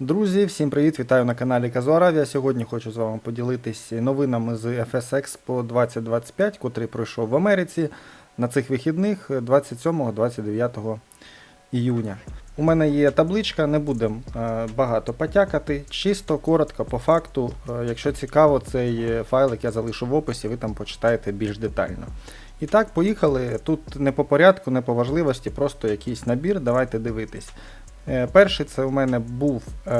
Друзі, всім привіт! Вітаю на каналі Казуаравія. Сьогодні хочу з вами поділитись новинами з FS Expo 2025, котрий пройшов в Америці на цих вихідних 27-29 іюня. У мене є табличка, не будемо е, багато потякати. Чисто, коротко, по факту. Е, якщо цікаво, цей файлик я залишу в описі, ви там почитаєте більш детально. І так, поїхали. Тут не по порядку, не по важливості, просто якийсь набір. Давайте дивитись. Е, Перший це у мене був е,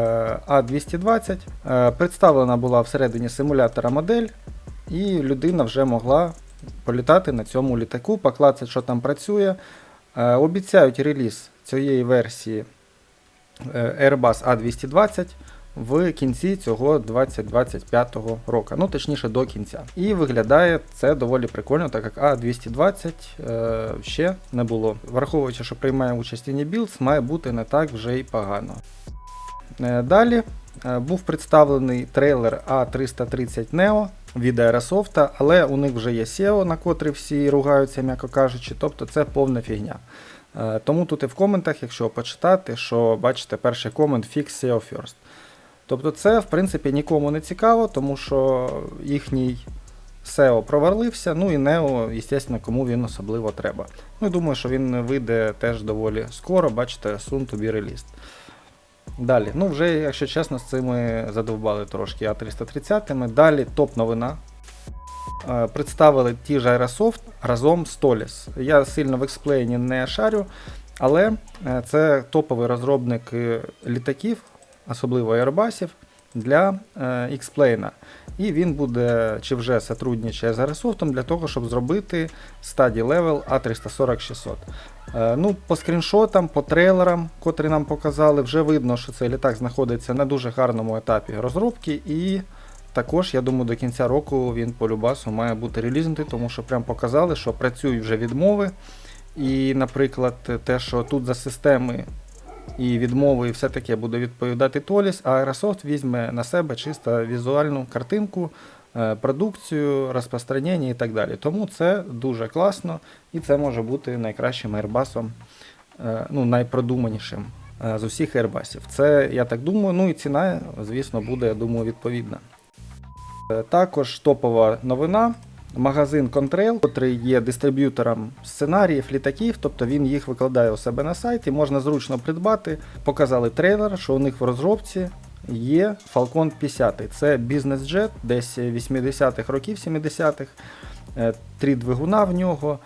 А220. Е, Представлена була всередині симулятора модель, і людина вже могла політати на цьому літаку, поклацати, що там працює. Обіцяють реліз цієї версії Airbus A220 в кінці цього 2025 року, ну точніше до кінця. І виглядає це доволі прикольно, так як А220 е, ще не було. Враховуючи, що приймає участь Builds, має бути не так вже й погано. Е, Далі е, був представлений трейлер A330 Neo від Aerosoft, але у них вже є SEO, на котрий всі ругаються, м'яко кажучи, тобто це повна фігня. Е, Тому тут і в коментах, якщо почитати, що бачите, перший комент Fix SEO First. Тобто це, в принципі, нікому не цікаво, тому що їхній SEO провалився, ну і Neo, звісно, кому він особливо треба. Ну думаю, що він вийде теж доволі скоро, бачите, soon to be released. Далі, ну вже, якщо чесно, з цими задовбали трошки А330. Далі топ-новина. Е, Представили ті ж Aerosoft разом з Tolis. Я сильно в експлейні не шарю, але е, це топовий розробник е, літаків, особливо Airbusів, для е, X-Plane. І він буде чи вже сотрудничає з Aerosoft для того, щоб зробити стадії левел А340-600. Е, Ну, по скріншотам, по трейлерам, котрі нам показали, вже видно, що цей літак знаходиться на дуже гарному етапі розробки. І також, я думаю, до кінця року він по Любасу має бути релізнутий, тому що прям показали, що працюють вже відмови. І, наприклад, те, що тут за системи і відмови, і все таке буде відповідати Толіс, а Aerosoft візьме на себе чисто візуальну картинку, е, продукцію, розпространення і так далі. Тому це дуже класно і це може бути найкращим Airbus, е, ну, найпродуманішим е, з усіх Airbus. Це я так думаю. Ну і ціна, звісно, буде, я думаю, відповідна. Також топова новина. Магазин Contrail, який є дистриб'ютором сценаріїв, літаків, тобто він їх викладає у себе на сайті, можна зручно придбати. Показали трейлер, що у них в розробці є Falcon 50. Це бізнес-джет, десь 80-х років, 70-х, Е, три двигуна в нього.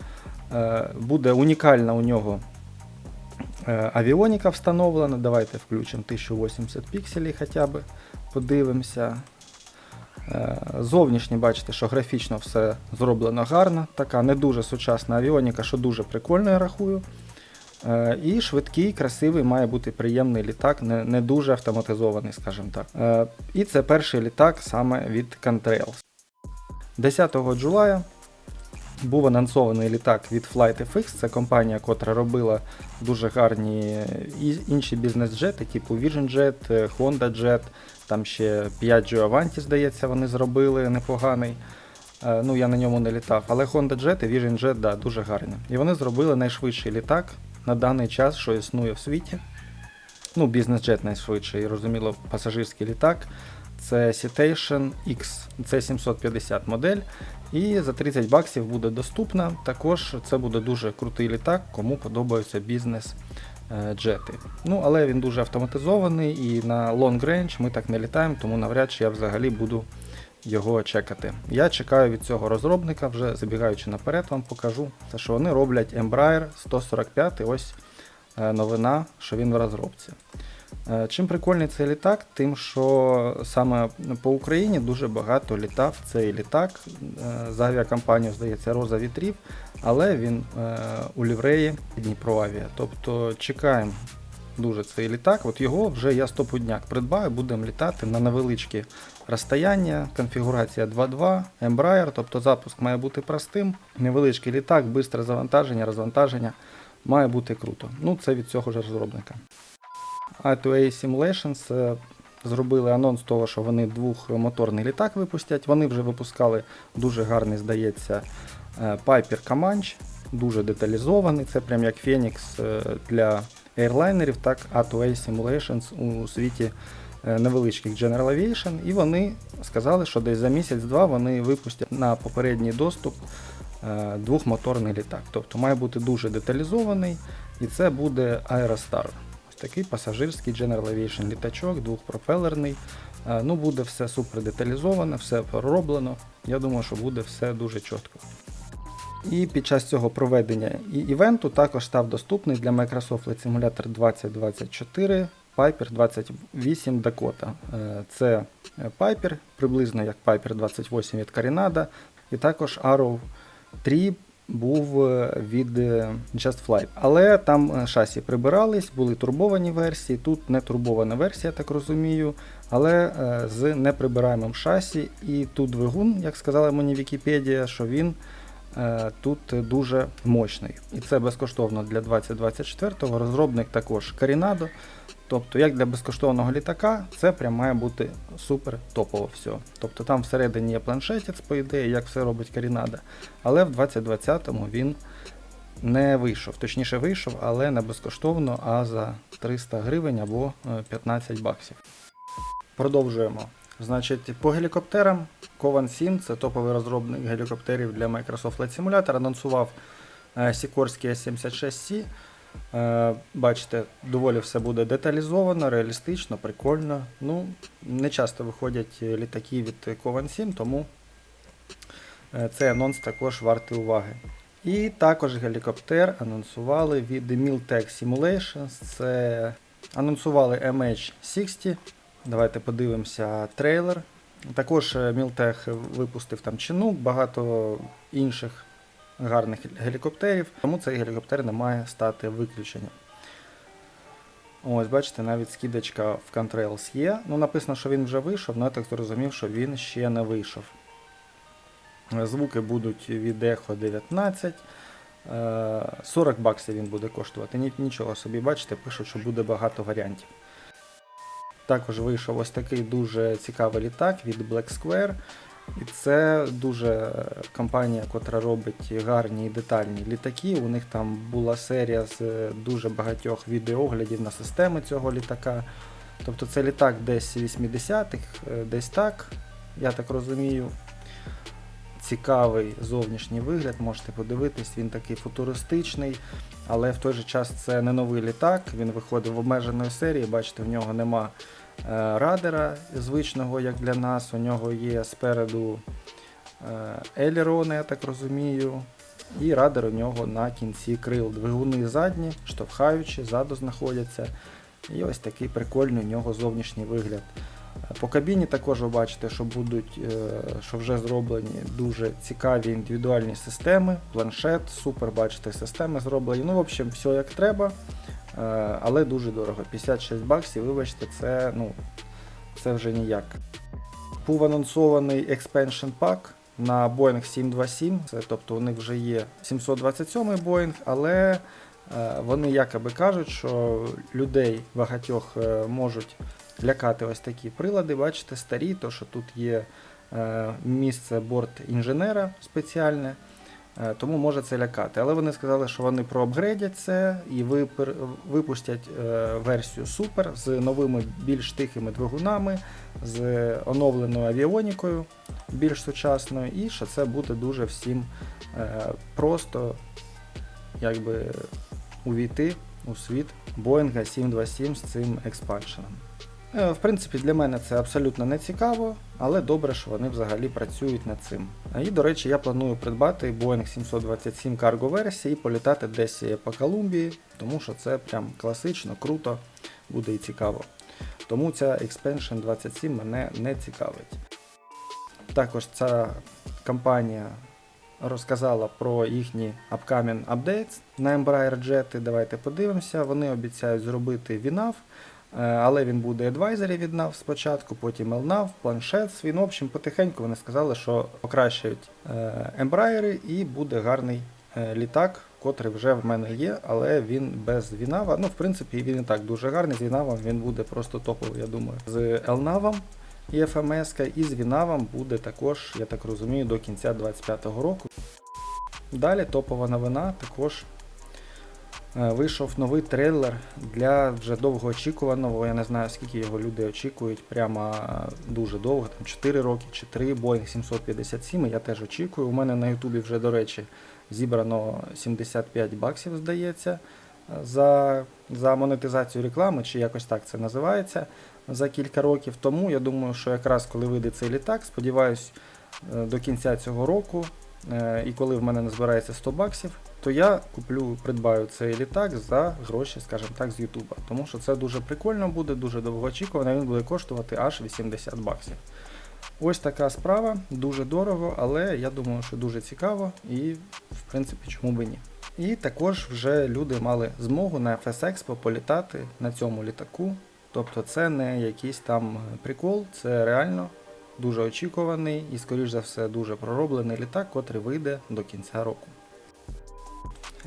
Е, Буде унікальна у нього е, авіоніка встановлена. Давайте включимо 1080 пікселів хоча б, подивимося. Е, Зовнішні бачите, що графічно все зроблено гарно. Така не дуже сучасна авіоніка, що дуже прикольно, я рахую. Е, І швидкий, красивий, має бути приємний літак, не, не дуже автоматизований, скажімо так. Е, І це перший літак саме від Contrails. 10 джулая був анонсований літак від FlightFX, це компанія, котра робила дуже гарні інші бізнес-джети, типу Vision Jet, Honda Jet, там ще Piaggio Avanti, здається, вони зробили непоганий. Е, Ну, я на ньому не літав, але Honda Jet і Vision Jet, да, дуже гарні. І вони зробили найшвидший літак на даний час, що існує в світі. Ну, бізнес-джет найшвидший, і розуміло, пасажирський літак. Це Citation X, це 750 модель. І за 30 баксів буде доступна. Також це буде дуже крутий літак, кому подобаються бізнес-джети. Ну, але він дуже автоматизований і на long range ми так не літаємо, тому навряд чи я взагалі буду його чекати. Я чекаю від цього розробника, вже забігаючи наперед, вам покажу, те, що вони роблять Embraer 145, ось е, новина, що він в розробці. Е, Чим прикольний цей літак, тим, що саме по Україні дуже багато літав цей літак е, з авіакомпанією, здається, Роза Вітрів, але він е, у лівреї Дніпроавіа. Тобто чекаємо дуже цей літак. От його вже я стопудняк придбаю, будемо літати на невеличкі розстояння, конфігурація 2.2, Embraer, тобто запуск має бути простим. Невеличкий літак, швидке завантаження, розвантаження має бути круто. Ну, це від цього ж розробника. I2A Simulations е, зробили анонс того, що вони двохмоторний літак випустять. Вони вже випускали дуже гарний, здається, е, Piper Comanche, дуже деталізований. Це прям як Phoenix е, для ейрлайнерів, так A2A Simulations у світі невеличких General Aviation, і вони сказали, що десь за місяць-два вони випустять на попередній доступ двохмоторний літак. Тобто має бути дуже деталізований, і це буде Aerostar. Такий пасажирський General Aviation літачок, двохпропелерний. Е, Ну, буде все супер деталізоване, все пророблено. Я думаю, що буде все дуже чітко. І під час цього проведення і івенту також став доступний для Microsoft Flight Simulator 2024 Piper 28 Dakota. Е, Це е, Piper, приблизно як Piper 28 від Carinada, і також Arrow 3 був е, від е, Just Flight. Але там е, шасі прибирались, були турбовані версії. Тут не турбована версія, так розумію, але з неприбираємим шасі. І тут двигун, як сказала мені Вікіпедія, що він тут дуже мощний. І це безкоштовно для 2024-го. Розробник також Carinado. Тобто, як для безкоштовного літака, це прям має бути супер топово все. Тобто там всередині є планшетець, по ідеї, як все робить Carinado. Але в 2020-му він не вийшов. Точніше вийшов, але не безкоштовно, а за 300 гривень або е, 15 баксів. Продовжуємо. Значить, по гелікоптерам Covan 7 це топовий розробник гелікоптерів для Microsoft Flight Simulator, анонсував е, Sikorsky S76C. Е, Бачите, доволі все буде деталізовано, реалістично, прикольно. Ну, не часто виходять е, літаки від Covan 7, тому е, цей анонс також вартий уваги. І також гелікоптер анонсували від Miltech Simulations. Це анонсували MH60. Давайте подивимося трейлер. Також е, Miltech випустив там Chinook, багато інших гарних гелікоптерів, тому цей гелікоптер не має стати виключенням. Ось, бачите, навіть скидочка в Contrails є. Ну, написано, що він вже вийшов, але я так зрозумів, що він ще не вийшов. Е, Звуки будуть від Echo 19. е, 40 баксів він буде коштувати. Нічого собі, бачите, пишуть, що буде багато варіантів. Також вийшов ось такий дуже цікавий літак від Black Square. І це дуже компанія, котра робить гарні і детальні літаки. У них там була серія з е, дуже багатьох відеоглядів на системи цього літака. Тобто це літак десь 80-х, е, десь так, я так розумію. Цікавий зовнішній вигляд, можете подивитись, він такий футуристичний, але в той же час це не новий літак, він виходить в обмеженої серії, бачите, в нього нема радера звичного, як для нас. У нього є спереду е, елерони, я так розумію. І радер у нього на кінці крил. Двигуни задні, штовхаючі, ззаду знаходяться. І ось такий прикольний у нього зовнішній вигляд. Е, По кабіні також ви бачите, що будуть, е, що вже зроблені дуже цікаві індивідуальні системи, планшет, супер, бачите, системи зроблені. Ну, в общем, все як треба, е, але дуже дорого. 56 баксів, вибачте, це, ну, це вже ніяк. Був анонсований Expansion Pack на Boeing 727, це, тобто у них вже є 727 Boeing, але е, вони якоби кажуть, що людей багатьох е, можуть лякати ось такі прилади, бачите, старі, то що тут є е, місце борт інженера спеціальне, е, тому може це лякати. Але вони сказали, що вони проапгрейдять це і випустять е, версію Super з новими більш тихими двигунами, з оновленою авіонікою більш сучасною, і що це буде дуже всім е, просто якби увійти у світ Боїнга 727 з цим експаншеном. Е, В принципі, для мене це абсолютно не цікаво, але добре, що вони взагалі працюють над цим. І, до речі, я планую придбати Boeing 727 Cargo версії і політати десь по Колумбії, тому що це прям класично, круто, буде і цікаво. Тому ця Expansion 27 мене не цікавить. Також ця компанія розказала про їхні upcoming updates на Embraer Jet. Давайте подивимося. Вони обіцяють зробити VNAV, е, але він буде advisory від NAV спочатку, потім LNAV, планшет. свій. Ну, в общем, потихеньку вони сказали, що покращують е, Embraer і буде гарний е, літак, котрий вже в мене є, але він без VNAV. Ну, в принципі, він і так дуже гарний. З VNAV він буде просто топовий, я думаю. З LNAV і FMS, і з VNAV буде також, я так розумію, до кінця 2025 року. Далі топова новина також Е, Вийшов новий трейлер для вже довгоочікуваного. Я не знаю, скільки його люди очікують. Прямо е, дуже довго, там 4 роки чи 3 Boeing 757. Я теж очікую. У мене на Ютубі вже, до речі, зібрано 75 баксів, здається, е, за, за монетизацію реклами, чи якось так це називається за кілька років. Тому я думаю, що якраз коли вийде цей літак, сподіваюсь, е, до кінця цього року, е, і коли в мене назбирається 100 баксів, то я куплю, придбаю цей літак за гроші, скажімо так, з Ютуба. Тому що це дуже прикольно буде, дуже довгоочікувано, він буде коштувати аж 80 баксів. Ось така справа, дуже дорого, але я думаю, що дуже цікаво і, в принципі, чому би ні. І також вже люди мали змогу на FS Expo політати на цьому літаку. Тобто це не якийсь там прикол, це реально дуже очікуваний і, скоріш за все, дуже пророблений літак, котрий вийде до кінця року.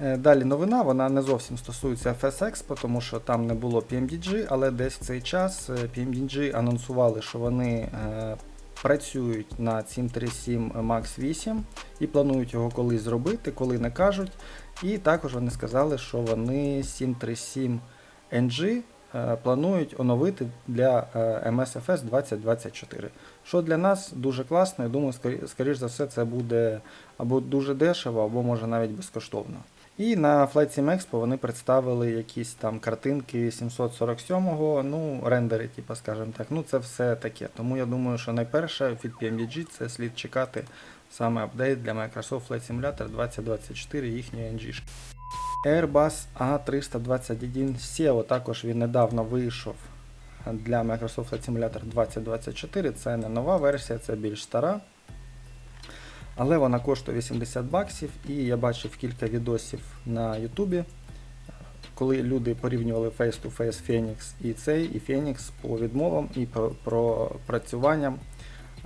Е, Далі новина, вона не зовсім стосується FS Expo, тому що там не було PMDG, але десь в цей час е, PMDG анонсували, що вони е, працюють над 737 MAX 8 і планують його колись зробити, коли не кажуть. І також вони сказали, що вони 737 NG планують оновити для е, MSFS 2024. Що для нас дуже класно, я думаю, скоріш за все, це буде або дуже дешево, або може навіть безкоштовно. І на Flight Sim Expo вони представили якісь там картинки 747-го, ну, рендери, типу, скажімо так. Ну, це все таке. Тому я думаю, що найперше від PMDG це слід чекати саме апдейт для Microsoft Flight Simulator 2024 їхньої NG. Airbus A321 SEO також він недавно вийшов для Microsoft Flight Simulator 2024. Це не нова версія, це більш стара. Але вона коштує 80 баксів, і я бачив кілька відосів на Ютубі, коли люди порівнювали face-to-face Phoenix і цей, і Phoenix по відмовам і по пропрацюванням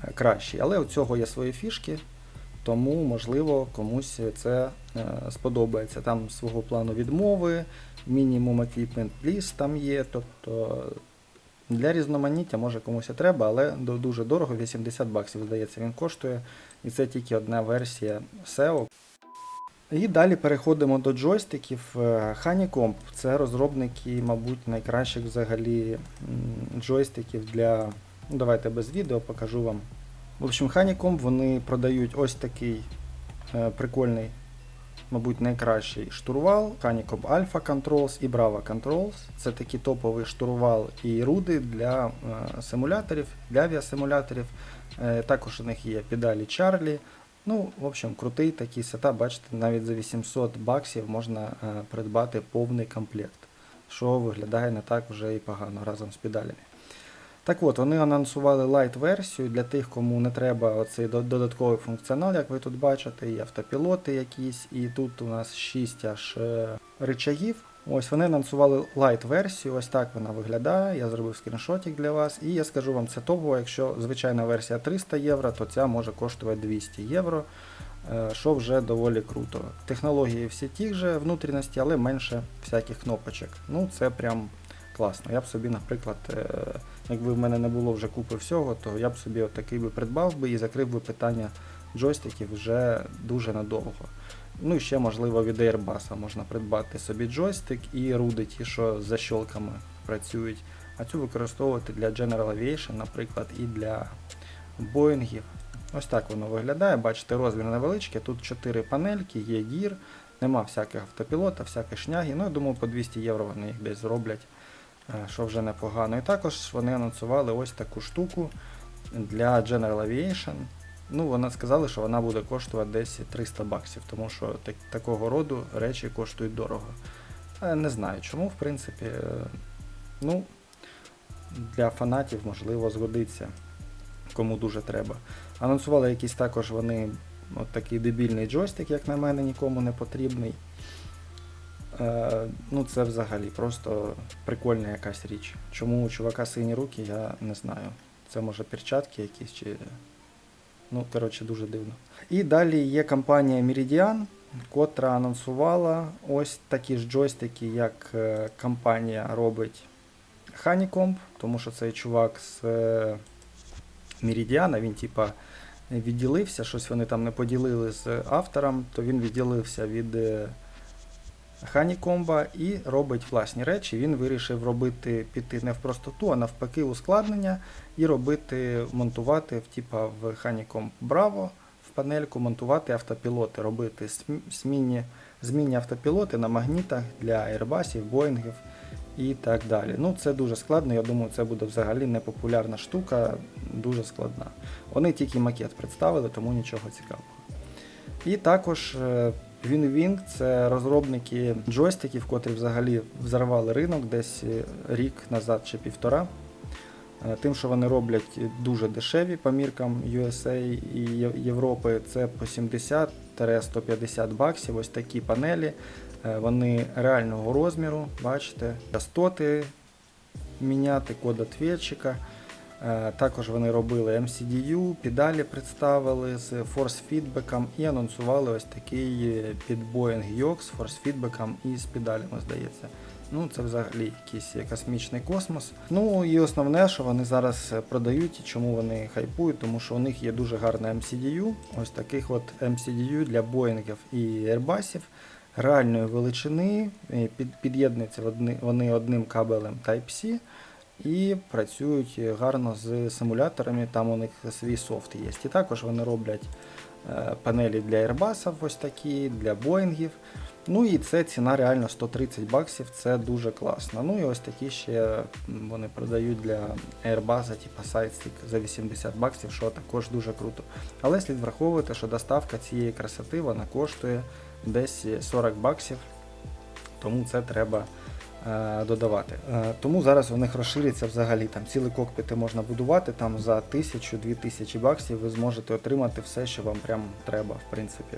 е, кращий. Але у цього є свої фішки, тому, можливо, комусь це е, сподобається. Там свого плану відмови, мінімум equipment list там є. Тобто для різноманіття може комусь і треба, але дуже дорого, 80 баксів, здається, він коштує. І це тільки одна версія SEO. І далі переходимо до джойстиків. Е, Honeycomb – це розробники, мабуть, найкращих взагалі джойстиків для. Ну, давайте без відео покажу вам. В общем, Honeycomb вони продають ось такий е, прикольний, мабуть, найкращий штурвал. Honeycomb Alpha Controls і Brava Controls. Це такий топовий штурвал і руди для е, симуляторів, для авіасимуляторів. Е, Також у них є педалі Charlie. Ну, в общем, крутий такий сетап, бачите, навіть за 800 баксів можна придбати повний комплект, що виглядає не так вже і погано разом з педалями. Так от, вони анонсували лайт-версію для тих, кому не треба оцей додатковий функціонал, як ви тут бачите, і автопілоти якісь, і тут у нас 6 аж е, рычагів. Ось вони анонсували лайт-версію, ось так вона виглядає. Я зробив скріншотик для вас. І я скажу вам, це топово, якщо звичайна версія 300 євро, то ця може коштувати 200 євро, е, що вже доволі круто. Технології всі ті ж внутрішності, але менше всяких кнопочок. Ну, це прям класно. Я б собі, наприклад, е, якби в мене не було вже купи всього, то я б собі отакий би придбав би і закрив би питання джойстиків вже дуже надовго. Ну і ще, можливо, від Airbus можна придбати собі джойстик і руди ті, що з защолками працюють. А цю використовувати для General Aviation, наприклад, і для Боїнгів. Ось так воно виглядає. Бачите, розмір невеличкий. Тут 4 панельки, є гір, нема всяких автопілота, всякої шняги. Ну, я думаю, по 200 євро вони їх десь зроблять, що вже непогано. І також вони анонсували ось таку штуку для General Aviation. Ну, вона сказали, що вона буде коштувати десь 300 баксів, тому що так, такого роду речі коштують дорого. Е, Не знаю чому, в принципі. е, Ну, для фанатів, можливо, згодиться, кому дуже треба. Анонсували якийсь також вони от такий дебільний джойстик, як на мене, нікому не потрібний. Е, ну, це взагалі просто прикольна якась річ. Чому у чувака сині руки, я не знаю. Це може перчатки якісь чи. Ну, коротше, дуже дивно. І далі є компанія Meridian, котра анонсувала ось такі ж джойстики, як е, компанія робить Honeycomb, тому що цей чувак з е, Meridian, він типа відділився, щось вони там не поділили з автором, то він відділився від Ханікомба і робить власні речі. Він вирішив робити піти не в простоту, а навпаки, ускладнення і робити, монтувати типа в Honeycomb Bravo в панельку, монтувати автопілоти, робити змінні, змінні автопілоти на магнітах для Airbusів, Боїнгів і так далі. Ну, це дуже складно. Я думаю, це буде взагалі непопулярна штука, дуже складна. Вони тільки макет представили, тому нічого цікавого. І також е, WinWing це розробники джойстиків, котрі взагалі взорвали ринок десь е, рік назад чи півтора. Е, Тим, що вони роблять дуже дешеві по міркам USA і Європи, це по 70-150 баксів. Ось такі панелі. Е, Вони реального розміру, бачите, частоти міняти, код ответчика. Е, Також вони робили MCDU, педалі представили з force фідбеком і анонсували ось такий під Boeing Yox з force фідбеком і з педалями, здається. Ну, це взагалі якийсь е, космічний космос. Ну і основне, що вони зараз е, продають і чому вони хайпують, тому що у них є дуже гарне MCDU. Ось таких от MCDU для Боїнгів і Airbusів реальної величини. під'єднуються вони одним кабелем Type-C і працюють гарно з симуляторами, там у них свій софт є. І також вони роблять е, панелі для Airbus, ось такі, для Боїнгів. Ну і це ціна реально 130 баксів, це дуже класно. Ну і ось такі ще вони продають для Airbus, типу Sidestick за 80 баксів, що також дуже круто. Але слід враховувати, що доставка цієї красоти вона коштує десь 40 баксів, тому це треба додавати. Е, тому зараз у них розшириться взагалі там цілі кокпіти можна будувати. Там за 1000-2000 баксів ви зможете отримати все, що вам прям треба, в принципі.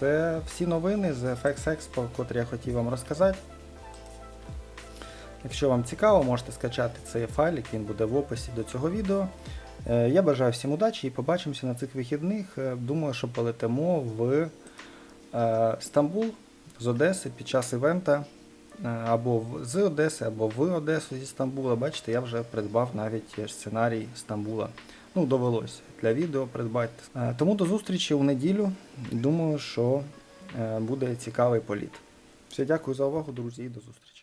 Це всі новини з FX Expo, котрі я хотів вам розказати. Якщо вам цікаво, можете скачати цей файлик, він буде в описі до цього відео. Е, Я бажаю всім удачі і побачимося на цих вихідних. Е, Думаю, що полетимо в е, Стамбул з Одеси під час івента е, або з Одеси, або в Одесу зі Стамбула. Бачите, я вже придбав навіть е, сценарій Стамбула. Ну, довелося для відео придбати. Е, Тому до зустрічі у неділю. Думаю, що е, буде цікавий політ. Все, дякую за увагу, друзі, і до зустрічі.